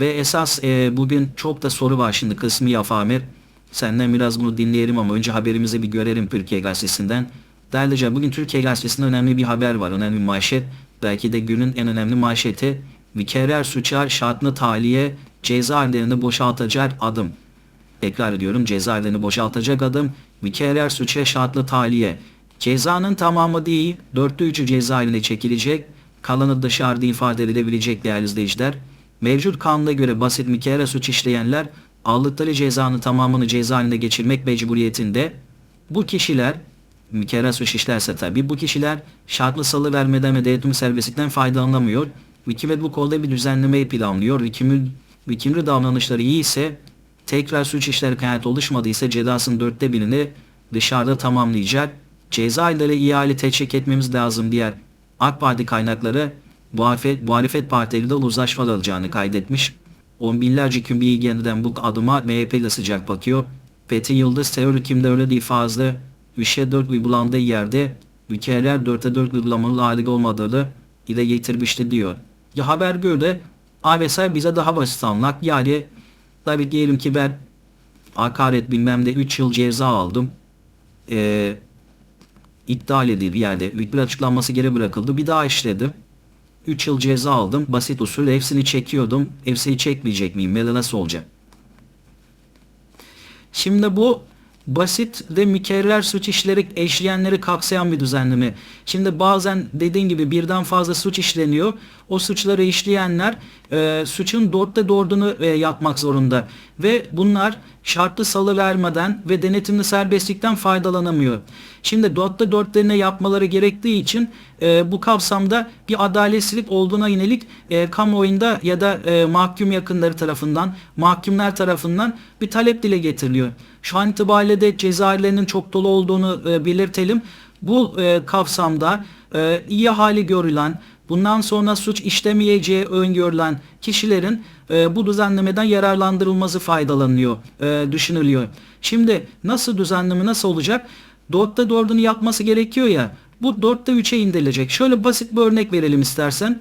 Ve esas e, bugün çok da soru var şimdi kısmi Yafamir. Senden biraz bunu dinleyelim ama önce haberimizi bir görelim Türkiye Gazetesi'nden. Değerli bugün Türkiye Gazetesi'nde önemli bir haber var. Önemli bir manşet. Belki de günün en önemli manşeti. Mükerrer suçar şartlı tahliye cezaevlerini boşaltacak adım. Tekrar ediyorum cezaevlerini boşaltacak adım. Mükerrer suça şartlı tahliye. Cezanın tamamı değil, dörtte üçü cezaevine çekilecek. Kalanı dışarıda ifade edilebilecek değerli izleyiciler. Mevcut kanuna göre basit mükerrer suç işleyenler aldıkları cezanın tamamını cezaevinde geçirmek mecburiyetinde. Bu kişiler mükerrer suç işlerse tabi bu kişiler şartlı salı vermeden ve denetim serbestlikten faydalanamıyor. Hükümet bu konuda bir düzenlemeyi planlıyor. Hükümün, hükümlü davranışları iyi ise tekrar suç işleri kaynağı oluşmadıysa cezasının dörtte birini dışarıda tamamlayacak. Cezaevleri ihale teşvik etmemiz lazım diğer AK Parti kaynakları muhalefet, muhalefet partileriyle uzlaşma alacağını kaydetmiş. On binlerce bir ilgilenen bu adıma MHP ile sıcak bakıyor. Fethi Yıldız terör hükümde öyle değil fazla 3'e 4 uygulandığı yerde ülkeler 4'e 4 uygulamalı hali olmadığını dile getirmişti diyor. Ya haber göre AVSA bize daha basit anlak yani tabi diyelim ki ben hakaret bilmem de 3 yıl ceza aldım. Eee iptal edildi yerde bir açıklanması geri bırakıldı. Bir daha işledim. 3 yıl ceza aldım. Basit usul hepsini çekiyordum. Hepsini çekmeyecek miyim? Ya da nasıl olacak? Şimdi bu basit ve mükerrer suç işleri eşleyenleri kapsayan bir düzenleme. Şimdi bazen dediğin gibi birden fazla suç işleniyor. O suçları işleyenler e, suçun dörtte dördünü e, yapmak zorunda. Ve bunlar şartlı salı vermeden ve denetimli serbestlikten faydalanamıyor. Şimdi dörtte dörtlerine yapmaları gerektiği için e, bu kapsamda bir adaletsizlik olduğuna yönelik e, kamuoyunda ya da e, mahkum yakınları tarafından, mahkumlar tarafından bir talep dile getiriliyor. Şu an itibariyle de cezaevlerinin çok dolu olduğunu e, belirtelim. Bu e, kapsamda e, iyi hali görülen, bundan sonra suç işlemeyeceği öngörülen kişilerin e, bu düzenlemeden yararlandırılması faydalanıyor, e, düşünülüyor. Şimdi nasıl düzenleme nasıl olacak? Dörtte dördünü yapması gerekiyor ya, bu dörtte üçe indirilecek. Şöyle basit bir örnek verelim istersen.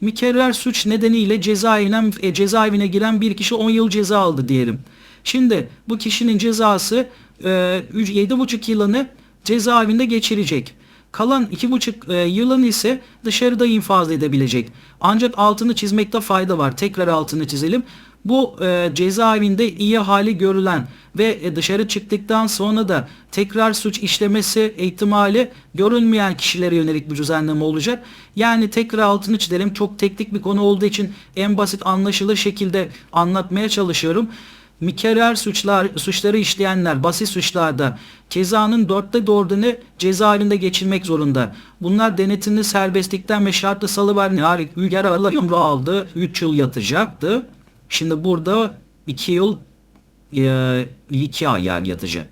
Mükerrer suç nedeniyle cezaevine, e, cezaevine giren bir kişi 10 yıl ceza aldı diyelim. Şimdi bu kişinin cezası e, 7,5 yılını cezaevinde geçirecek. Kalan 2,5 e, yılın ise dışarıda infaz edebilecek. Ancak altını çizmekte fayda var. Tekrar altını çizelim. Bu e, cezaevinde iyi hali görülen ve e, dışarı çıktıktan sonra da tekrar suç işlemesi ihtimali görünmeyen kişilere yönelik bir düzenleme olacak. Yani tekrar altını çizelim. Çok teknik bir konu olduğu için en basit anlaşılır şekilde anlatmaya çalışıyorum mükerrer suçlar, suçları işleyenler basit suçlarda cezanın dörtte dördünü cezaevinde geçirmek zorunda. Bunlar denetimli serbestlikten ve şartlı salıver yani Ülker yumru aldı 3 yıl yatacaktı. Şimdi burada 2 yıl 2 ay yer yatacak.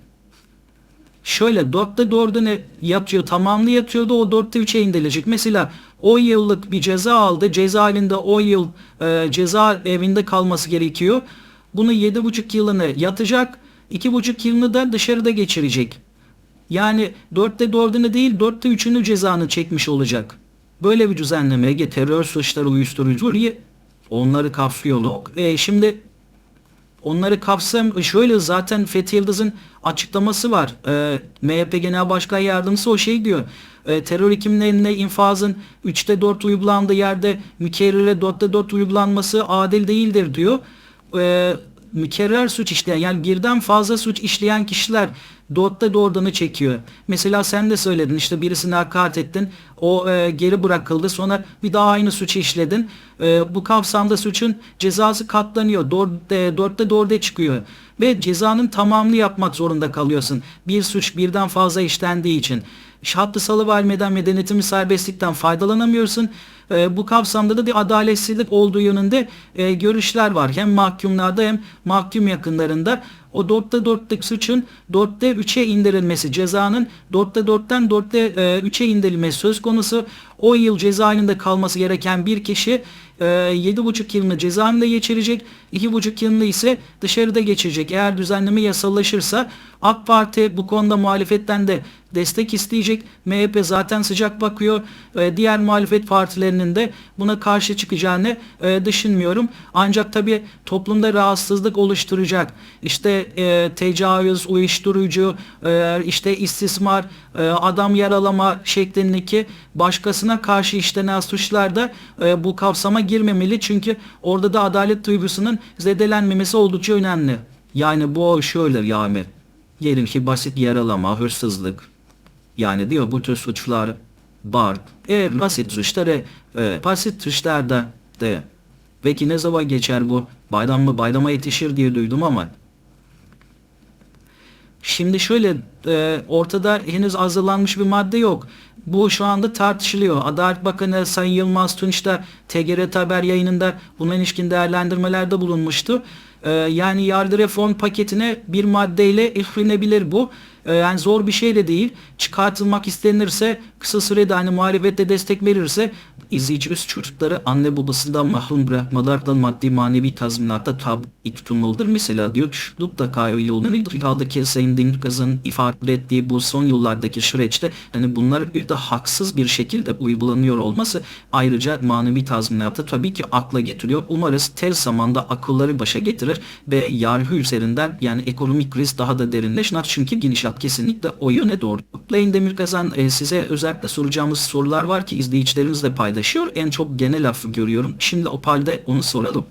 Şöyle dörtte dördünü yatıyor tamamlı yatıyordu o dörtte üçe indirilecek. Mesela 10 yıllık bir ceza aldı cezaevinde 10 yıl e, ceza evinde kalması gerekiyor. Bunu 7,5 yılını yatacak, 2,5 yılını da dışarıda geçirecek. Yani 4'te 4'ünü değil 4'te 3'ünü cezanı çekmiş olacak. Böyle bir düzenleme terör suçları uyuşturucu onları kapsıyor. E şimdi onları kapsam şöyle zaten Fethi Yıldız'ın açıklaması var. E, MHP Genel Başkan Yardımcısı o şey diyor. E, terör hekimlerine infazın 3'te 4 uygulandığı yerde mükerrere 4'te 4 uygulanması adil değildir diyor e, mükerrer suç işleyen yani birden fazla suç işleyen kişiler dörtte doğrudanı çekiyor. Mesela sen de söyledin işte birisini hakaret ettin o e, geri bırakıldı sonra bir daha aynı suçu işledin. E, bu kapsamda suçun cezası katlanıyor. Dörtte, dörtte dörde çıkıyor. Ve cezanın tamamını yapmak zorunda kalıyorsun. Bir suç birden fazla işlendiği için. Şartlı salıvermeden ve denetimli serbestlikten faydalanamıyorsun. E, bu kapsamda da bir adaletsizlik olduğu yönünde e, görüşler var. Hem mahkumlarda hem mahkum yakınlarında o dörtte dörtlük suçun dörtte üçe indirilmesi cezanın dörtte dörtten dörtte e, üçe indirilmesi söz konusu. O yıl cezaevinde kalması gereken bir kişi e, 7,5 yılını cezaevinde geçirecek. 2,5 yılını ise dışarıda geçirecek. Eğer düzenleme yasallaşırsa AK Parti bu konuda muhalefetten de destek isteyecek. MHP zaten sıcak bakıyor. E, diğer muhalefet partilerinin de buna karşı çıkacağını e, düşünmüyorum. Ancak tabii toplumda rahatsızlık oluşturacak. İşte e, tecavüz, uyuşturucu, e, işte istismar, e, adam yaralama şeklindeki başkasına karşı işlenen suçlar da e, bu kapsama girmemeli. Çünkü orada da adalet duygusunun zedelenmemesi oldukça önemli. Yani bu şöyle yani diyelim ki basit yaralama, hırsızlık yani diyor bu tür suçlar var. E basit suçları e, basit suçlarda de peki ne zaman geçer bu? Bayram mı bayrama yetişir diye duydum ama Şimdi şöyle e, ortada henüz hazırlanmış bir madde yok. Bu şu anda tartışılıyor. Adalet Bakanı Sayın Yılmaz Tunç da TGRT Haber yayınında buna ilişkin değerlendirmelerde bulunmuştu. E, yani yargı reform paketine bir maddeyle eklenebilir bu. E, yani zor bir şey de değil. Çıkartılmak istenirse kısa sürede hani muhalefette destek verirse izleyici üst çocukları anne babasından mahrum bırakmalardan maddi manevi tazminatta tabi tutulmalıdır. Mesela diyor ki mutlaka yolunu dünyadaki Sayın Demirkaz'ın ifade ettiği bu son yıllardaki süreçte hani bunlar bir de haksız bir şekilde uygulanıyor olması ayrıca manevi tazminatı tabii ki akla getiriyor. Umarız tez zamanda akılları başa getirir ve yargı üzerinden yani ekonomik kriz daha da derinleşir. Çünkü gidişat kesinlikle o yöne doğru. Sayın Demirkazan e, size özellikle soracağımız sorular var ki izleyicilerimizle paylaşıyor. En çok genel affı görüyorum. Şimdi o halde onu soralım.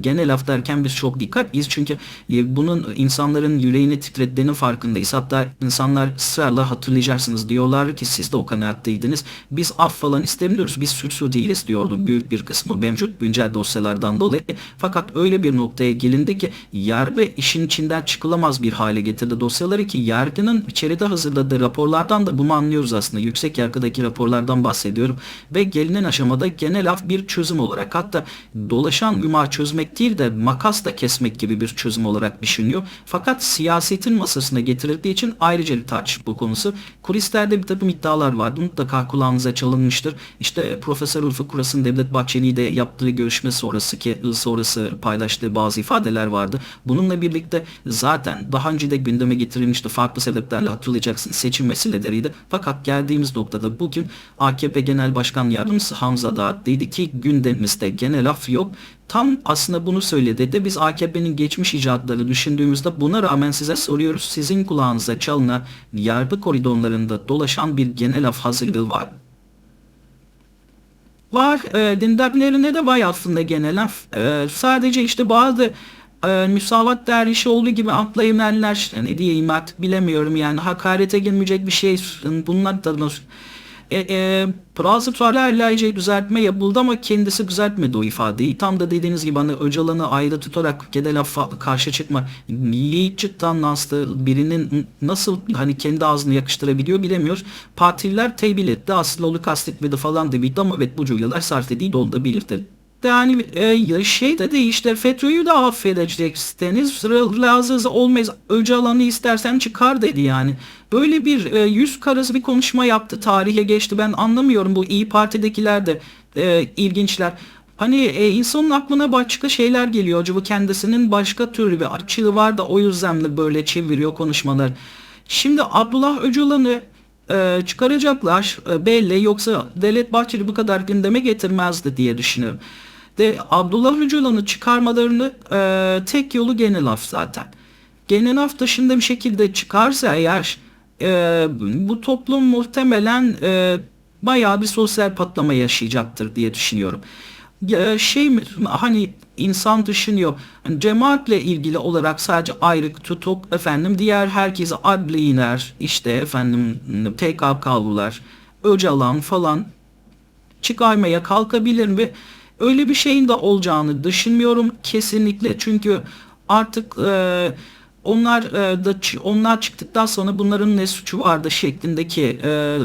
Genel af derken biz çok dikkatliyiz çünkü e, bunun insanların yüreğini titrettiğinin farkındayız. Hatta insanlar ısrarla hatırlayacaksınız diyorlar ki siz de o kanaatteydiniz. Biz af falan istemiyoruz. Biz suçlu değiliz diyordu büyük bir kısmı mevcut güncel dosyalardan dolayı. Fakat öyle bir noktaya gelindi ki yargı işin içinden çıkılamaz bir hale getirdi dosyaları ki yargının içeride hazırladığı raporlardan da bunu anlıyoruz aslında. Yüksek yargıdaki raporlardan bahsediyorum. Ve gelinen aşamada genel af bir çözüm olarak hatta dolaşan yuma çözme kesmek değil de makas da kesmek gibi bir çözüm olarak düşünüyor. Fakat siyasetin masasına getirildiği için ayrıca bir tartışma konusu. Kulislerde bir takım iddialar vardı. Mutlaka kulağınıza çalınmıştır. İşte Profesör Ülfü Kuras'ın Devlet Bahçeli'yle de yaptığı görüşme sonrası ki sonrası paylaştığı bazı ifadeler vardı. Bununla birlikte zaten daha önce de gündeme getirilmişti. Farklı sebeplerle hatırlayacaksın seçim meseleleriydi. Fakat geldiğimiz noktada bugün AKP Genel Başkan Yardımcısı Hamza Dağ dedi ki gündemimizde genel af yok tam aslında bunu söyledi de biz AKP'nin geçmiş icatlarını düşündüğümüzde buna rağmen size soruyoruz sizin kulağınıza çalınan yargı koridorlarında dolaşan bir genel af hazırlığı var. Var. E, dindarlarına de var aslında genel af. E, sadece işte bazı e, müsavat dervişi olduğu gibi atlayımenler ne diyeyim artık bilemiyorum yani hakarete girmeyecek bir şey bunlar da e, e, Prazıtlarla iyice düzeltme yapıldı ama kendisi düzeltmedi o ifadeyi. Tam da dediğiniz gibi hani Öcalan'ı ayrı tutarak Kedel karşı çıkma cidden nasıl birinin nasıl hani kendi ağzını yakıştırabiliyor bilemiyor. Partililer teybil etti. Aslında onu kastetmedi falan demişti ama evet bu cümleler sarf edildi onu da belirtti yani e, şey de işte FETÖ'yü de affedeceksiniz. Lazız olmaz. Öcalan'ı istersen çıkar dedi yani. Böyle bir e, yüz karası bir konuşma yaptı. Tarihe geçti. Ben anlamıyorum. Bu İyi Parti'dekiler de e, ilginçler. Hani e, insanın aklına başka şeyler geliyor. Acaba kendisinin başka türlü bir açığı var da o yüzden de böyle çeviriyor konuşmalar. Şimdi Abdullah Öcalan'ı e, çıkaracaklar e, belli yoksa Devlet Bahçeli bu kadar gündeme getirmezdi diye düşünüyorum. De Abdullah Öcalan'ı çıkarmalarını e, tek yolu genel af zaten. Genel af dışında bir şekilde çıkarsa eğer e, bu toplum muhtemelen e, bayağı bir sosyal patlama yaşayacaktır diye düşünüyorum. E, şey hani insan düşünüyor. Yani cemaatle ilgili olarak sadece ayrık tutuk efendim diğer herkese adli iner işte efendim tekab kavlular Öcalan falan çıkarmaya kalkabilir mi? Öyle bir şeyin de olacağını düşünmüyorum kesinlikle. Çünkü artık e, onlar e, da onlar çıktıktan sonra bunların ne suçu vardı şeklindeki e,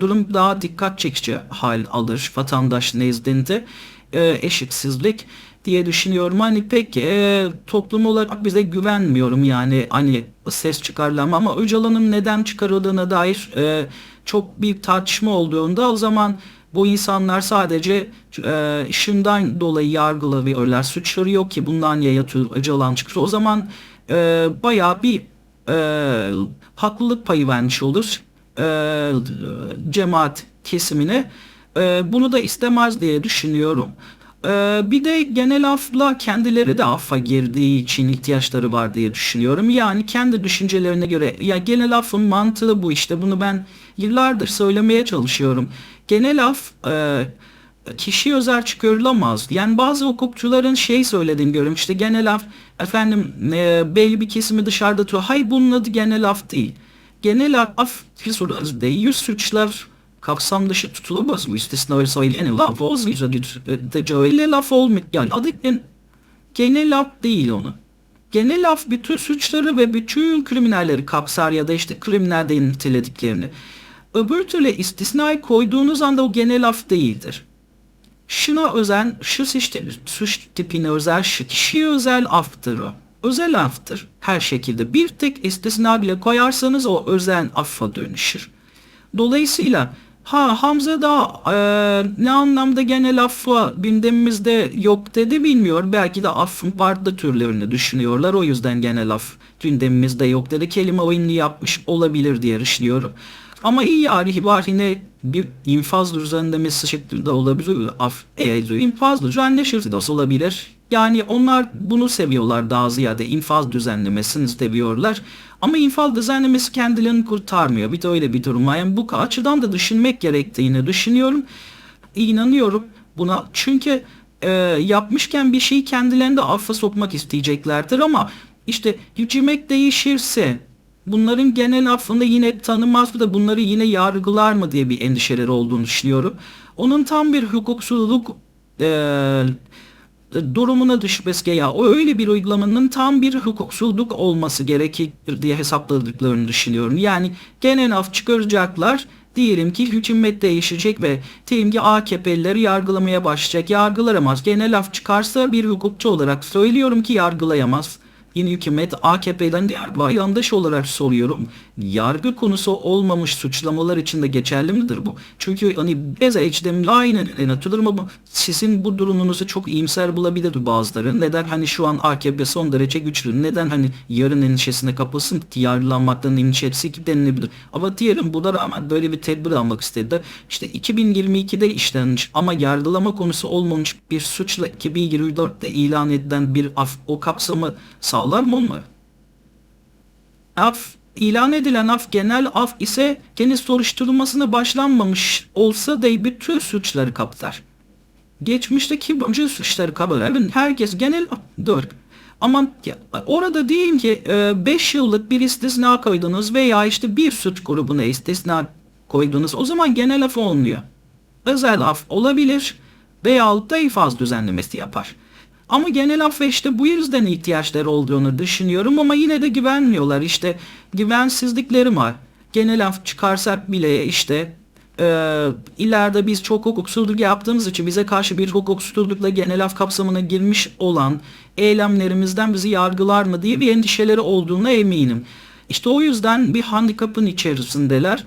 durum daha dikkat çekici hal alır vatandaş nezdinde e, eşitsizlik diye düşünüyorum. Hani pek e, toplum olarak bize güvenmiyorum yani hani ses çıkarlama ama Öcalan'ın neden çıkarıldığına dair e, çok bir tartışma olduğunda o zaman bu insanlar sadece e, şundan dolayı yargılanıyorlar. Suçları yok ki bundan ya yatıyor acılan çıkıyor. O zaman e, bayağı bir e, haklılık payı vermiş olur. e, cemaat kesimine e, bunu da istemez diye düşünüyorum. E, bir de genel afla kendileri de affa girdiği için ihtiyaçları var diye düşünüyorum. Yani kendi düşüncelerine göre ya genel affın mantığı bu işte bunu ben yıllardır söylemeye çalışıyorum. Genel af e, kişi özel çıkarılamaz. Yani bazı hukukçuların şey söylediğini görüyorum. İşte genel af efendim e, belli bir kesimi dışarıda tutuyor. Hayır bunun adı genel af değil. Genel af değil. Suçlar kapsam dışı tutulamaz mı? İstisna söyleyen laf olmuyor. Öyle laf olmuyor. Yani adı gen- genel af değil onu. Genel af bütün suçları ve bütün kriminalleri kapsar ya da işte kriminalde nitelediklerini. Öbür türlü istisnayı koyduğunuz anda o genel af değildir. Şuna özen, şu suç tipine özel, şu kişiye özel aftır o. Özel aftır her şekilde. Bir tek istisna bile koyarsanız o özel affa dönüşür. Dolayısıyla ha Hamza da e, ne anlamda genel affa gündemimizde yok dedi bilmiyor. Belki de affın farklı türlerini düşünüyorlar. O yüzden genel af gündemimizde yok dedi. Kelime oyunu yapmış olabilir diye düşünüyorum. Ama iyi yarih var yine bir infaz düzenlemesi şeklinde olabilir. Af, e, infaz düzenleşirse de olabilir. Yani onlar bunu seviyorlar daha ziyade infaz düzenlemesini seviyorlar. Ama infaz düzenlemesi kendilerini kurtarmıyor. Bir de öyle bir durum var. Yani bu açıdan da düşünmek gerektiğini düşünüyorum. İnanıyorum buna. Çünkü e, yapmışken bir şeyi kendilerinde affa sokmak isteyeceklerdir ama işte hükümet değişirse bunların genel affını yine tanımaz mı da bunları yine yargılar mı diye bir endişeleri olduğunu düşünüyorum. Onun tam bir hukuksuzluk e, durumuna düşmesi ya o öyle bir uygulamanın tam bir hukuksuzluk olması gerekir diye hesapladıklarını düşünüyorum. Yani genel af çıkaracaklar diyelim ki hükümet değişecek ve diyelim ki AKP'lileri yargılamaya başlayacak. Yargılayamaz. Genel af çıkarsa bir hukukçu olarak söylüyorum ki yargılayamaz. Yeni hükümet AKP'den diğer yandaş olarak soruyorum. Yargı konusu olmamış suçlamalar için de geçerli midir bu? Çünkü hani bez ejdemle aynen atılır mı? Sizin bu durumunuzu çok iyimser bulabilir bazıları. Neden hani şu an AKP son derece güçlü? Neden hani yarın endişesine kapılsın? Yargılanmaktan endişesi denilebilir. Ama diyelim buna rağmen böyle bir tedbir almak istedi. İşte 2022'de işlenmiş ama yargılama konusu olmamış bir suçla 2024'te ilan edilen bir af o kapsamı sağlar mı? Af ilan edilen af genel af ise kendi soruşturulmasına başlanmamış olsa da bütün suçları kapsar. Geçmişteki bütün suçları kapsar. Herkes genel dur. Ama orada diyelim ki 5 yıllık bir istisna koydunuz veya işte bir suç grubuna istisna koydunuz. O zaman genel af olmuyor. Özel af olabilir veya da ifaz düzenlemesi yapar. Ama genel affa işte bu yüzden ihtiyaçları olduğunu düşünüyorum ama yine de güvenmiyorlar. İşte güvensizlikleri var. Genel af çıkarsak bile işte e, ileride biz çok hukuksuzluk yaptığımız için bize karşı bir hukuksuzlukla genel af kapsamına girmiş olan eylemlerimizden bizi yargılar mı diye bir endişeleri olduğuna eminim. İşte o yüzden bir handikapın içerisindeler.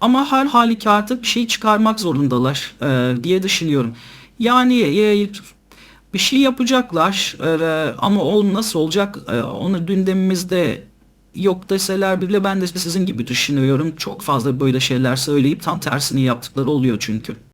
Ama her halükarda bir şey çıkarmak zorundalar e, diye düşünüyorum. Yani e, bir şey yapacaklar e, ama o nasıl olacak e, onu gündemimizde yok deseler bile ben de sizin gibi düşünüyorum. Çok fazla böyle şeyler söyleyip tam tersini yaptıkları oluyor çünkü.